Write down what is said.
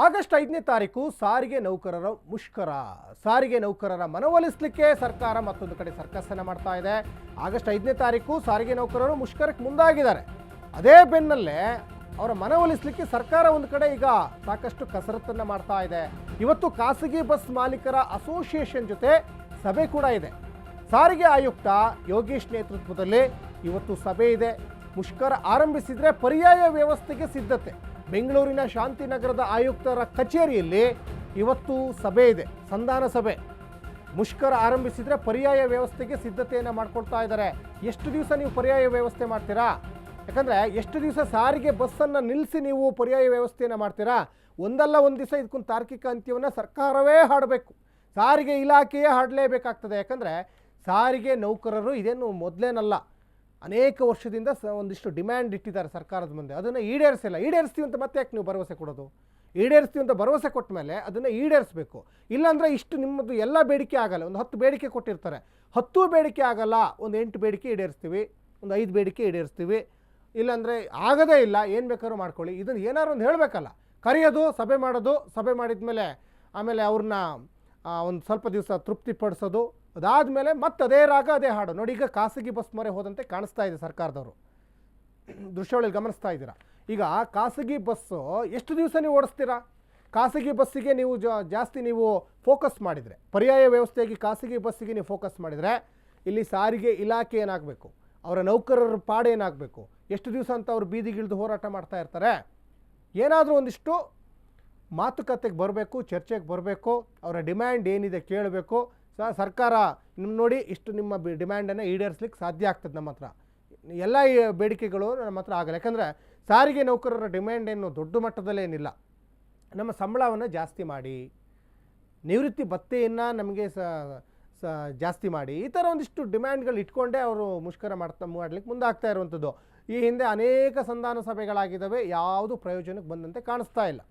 August ಐದನೇ ತಾರೀಕು ಸಾರಿಗೆ ನೌಕರರ ಮುಷ್ಕರ. ಸಾರಿಗೆ ನೌಕರರ ಮನವೊಲಿಸಲಿಕ್ಕೆ ಸರ್ಕಾರ ಮತ್ತೊಂದು ಕಡೆ ಸರ್ಕಸ್ಸನ್ನು ಮಾಡ್ತಾ ಇದೆ. ಆಗಸ್ಟ್ ಐದನೇ ತಾರೀಕು ಸಾರಿಗೆ ನೌಕರರು ಮುಷ್ಕರಕ್ಕೆ ಮುಂದಾಗಿದ್ದಾರೆ. ಅದೇ ಬೆನ್ನಲ್ಲೇ ಅವರ ಮನವೊಲಿಸಲಿಕ್ಕೆ ಸರ್ಕಾರ ಒಂದು ಕಡೆ ಈಗ ಸಾಕಷ್ಟು ಕಸರತ್ತನ್ನು ಮಾಡ್ತಾ ಇದೆ. ಇವತ್ತು ಖಾಸಗಿ ಬಸ್ ಮಾಲೀಕರ ಅಸೋಸಿಯೇಷನ್ ಜೊತೆ ಸಭೆ ಕೂಡ ಇದೆ. ಸಾರಿಗೆ ಆಯುಕ್ತ ಯೋಗೇಶ್ ನೇತೃತ್ವದಲ್ಲಿ ಇವತ್ತು ಸಭೆ ಇದೆ. ಮುಷ್ಕರ ಆರಂಭಿಸಿದರೆ ಪರ್ಯಾಯ ವ್ಯವಸ್ಥೆಗೆ ಸಿದ್ಧತೆ. ಬೆಂಗಳೂರಿನ ಶಾಂತಿನಗರದ ಆಯುಕ್ತರ ಕಚೇರಿಯಲ್ಲಿ ಇವತ್ತು ಸಭೆ ಇದೆ, ಸಂಧಾನ ಸಭೆ. ಮುಷ್ಕರ ಆರಂಭಿಸಿದರೆ ಪರ್ಯಾಯ ವ್ಯವಸ್ಥೆಗೆ ಸಿದ್ಧತೆಯನ್ನು ಮಾಡ್ಕೊಳ್ತಾ ಇದ್ದಾರೆ. ಎಷ್ಟು ದಿವಸ ನೀವು ಪರ್ಯಾಯ ವ್ಯವಸ್ಥೆ ಮಾಡ್ತೀರಾ? ಯಾಕಂದರೆ ಎಷ್ಟು ದಿವಸ ಸಾರಿಗೆ ಬಸ್ಸನ್ನು ನಿಲ್ಲಿಸಿ ನೀವು ಪರ್ಯಾಯ ವ್ಯವಸ್ಥೆಯನ್ನು ಮಾಡ್ತೀರಾ? ಒಂದಲ್ಲ ಒಂದು ದಿವಸ ಇದಕ್ಕೊಂದು ತಾರ್ಕಿಕ ಅಂತ್ಯವನ್ನು ಸರ್ಕಾರವೇ ಹಾಡಬೇಕು. ಸಾರಿಗೆ ಇಲಾಖೆಯೇ ಹಾಡಲೇಬೇಕಾಗ್ತದೆ. ಯಾಕಂದರೆ ಸಾರಿಗೆ ನೌಕರರು ಇದೇನು ಮೊದಲೇನಲ್ಲ. ಅನೇಕ ವರ್ಷದಿಂದ ಒಂದಿಷ್ಟು ಡಿಮ್ಯಾಂಡ್ ಇಟ್ಟಿದ್ದಾರೆ ಸರ್ಕಾರದ ಮುಂದೆ. ಅದನ್ನು ಈಡೇರಿಸಿಲ್ಲ. ಈಡೇರಿಸ್ತೀವಿ ಅಂತ ಮತ್ತೆ ಯಾಕೆ ನೀವು ಭರವಸೆ ಕೊಡೋದು? ಈಡೇರಿಸ್ತೀವಿ ಅಂತ ಭರವಸೆ ಕೊಟ್ಟ ಮೇಲೆ ಅದನ್ನು ಈಡೇರಿಸಬೇಕು. ಇಲ್ಲಾಂದರೆ ಇಷ್ಟು ನಿಮ್ಮದು ಎಲ್ಲ ಬೇಡಿಕೆ ಆಗಲ್ಲ. ಒಂದು ಹತ್ತು ಬೇಡಿಕೆ ಕೊಟ್ಟಿರ್ತಾರೆ. ಹತ್ತು ಬೇಡಿಕೆ ಆಗಲ್ಲ. ಒಂದು ಎಂಟು ಬೇಡಿಕೆ ಈಡೇರಿಸ್ತೀವಿ. ಒಂದು ಐದು ಬೇಡಿಕೆ ಈಡೇರಿಸ್ತೀವಿ. ಇಲ್ಲಾಂದರೆ ಆಗದೇ ಇಲ್ಲ. ಏನು ಬೇಕಾದ್ರೂ ಮಾಡ್ಕೊಳ್ಳಿ. ಇದನ್ನು ಏನಾದ್ರು ಒಂದು ಹೇಳಬೇಕಲ್ಲ. ಕರೆಯೋದು, ಸಭೆ ಮಾಡೋದು, ಸಭೆ ಮಾಡಿದ ಮೇಲೆ ಆಮೇಲೆ ಅವ್ರನ್ನ ಒಂದು ಸ್ವಲ್ಪ ದಿವಸ ತೃಪ್ತಿಪಡಿಸೋದು. ಅದಾದಮೇಲೆ ಮತ್ತೆ ಅದೇ ರಾಗ, ಅದೇ ಹಾಡು. ನೋಡಿ, ಈಗ ಖಾಸಗಿ ಬಸ್ ಮೊರೆ ಹೋದಂತೆ ಕಾಣಿಸ್ತಾ ಇದೆ ಸರ್ಕಾರದವರು. ದೃಶ್ಯಗಳಲ್ಲಿ ಗಮನಿಸ್ತಾ ಇದ್ದೀರಾ? ಈಗ ಖಾಸಗಿ ಬಸ್ಸು ಎಷ್ಟು ದಿವಸ ನೀವು ಓಡಿಸ್ತೀರಾ? ಖಾಸಗಿ ಬಸ್ಸಿಗೆ ನೀವು ಜಾಸ್ತಿ ನೀವು ಫೋಕಸ್ ಮಾಡಿದರೆ, ಪರ್ಯಾಯ ವ್ಯವಸ್ಥೆಯಾಗಿ ಖಾಸಗಿ ಬಸ್ಸಿಗೆ ನೀವು ಫೋಕಸ್ ಮಾಡಿದರೆ, ಇಲ್ಲಿ ಸಾರಿಗೆ ಇಲಾಖೆ ಏನಾಗಬೇಕು? ಅವರ ನೌಕರರ ಪಾಡೇನಾಗಬೇಕು ಎಷ್ಟು ದಿವಸ ಅಂತ ಅವರು ಬೀದಿಗಿಳಿದು ಹೋರಾಟ ಮಾಡ್ತಾ ಇರ್ತಾರೆ? ಏನಾದರೂ ಒಂದಿಷ್ಟು ಮಾತುಕತೆಗೆ ಬರಬೇಕು, ಚರ್ಚೆಗೆ ಬರಬೇಕು, ಅವರ ಡಿಮ್ಯಾಂಡ್ ಏನಿದೆ ಕೇಳಬೇಕು ಸ ಸರ್ಕಾರ ನಿಮ್ಮ ನೋಡಿ ಇಷ್ಟು ನಿಮ್ಮ ಡಿಮ್ಯಾಂಡನ್ನು ಈಡೇರಿಸ್ಲಿಕ್ಕೆ ಸಾಧ್ಯ ಆಗ್ತದೆ ನಮ್ಮ ಹತ್ರ. ಎಲ್ಲ ಬೇಡಿಕೆಗಳು ನಮ್ಮ ಹತ್ರ ಆಗಲ್ಲ. ಯಾಕಂದರೆ ಸಾರಿಗೆ ನೌಕರರ ಡಿಮ್ಯಾಂಡ್ ಏನು ದೊಡ್ಡ ಮಟ್ಟದಲ್ಲೇನಿಲ್ಲ ನಮ್ಮ ಸಂಬಳವನ್ನು ಜಾಸ್ತಿ ಮಾಡಿ, ನಿವೃತ್ತಿ ಭತ್ತೆಯನ್ನು ನಮಗೆ ಸ ಸ ಜಾಸ್ತಿ ಮಾಡಿ, ಈ ಥರ ಒಂದಿಷ್ಟು ಡಿಮ್ಯಾಂಡ್ಗಳು ಇಟ್ಕೊಂಡೇ ಅವರು ಮುಷ್ಕರ ಮಾಡ್ತಾ ಮಾಡಲಿಕ್ಕೆ ಮುಂದಾಗ್ತಾ ಇರುವಂಥದ್ದು. ಈ ಹಿಂದೆ ಅನೇಕ ಸಂಧಾನ ಸಭೆಗಳಾಗಿದ್ದಾವೆ, ಯಾವುದು ಪ್ರಯೋಜನಕ್ಕೆ ಬಂದಂತೆ ಕಾಣಿಸ್ತಾ ಇಲ್ಲ.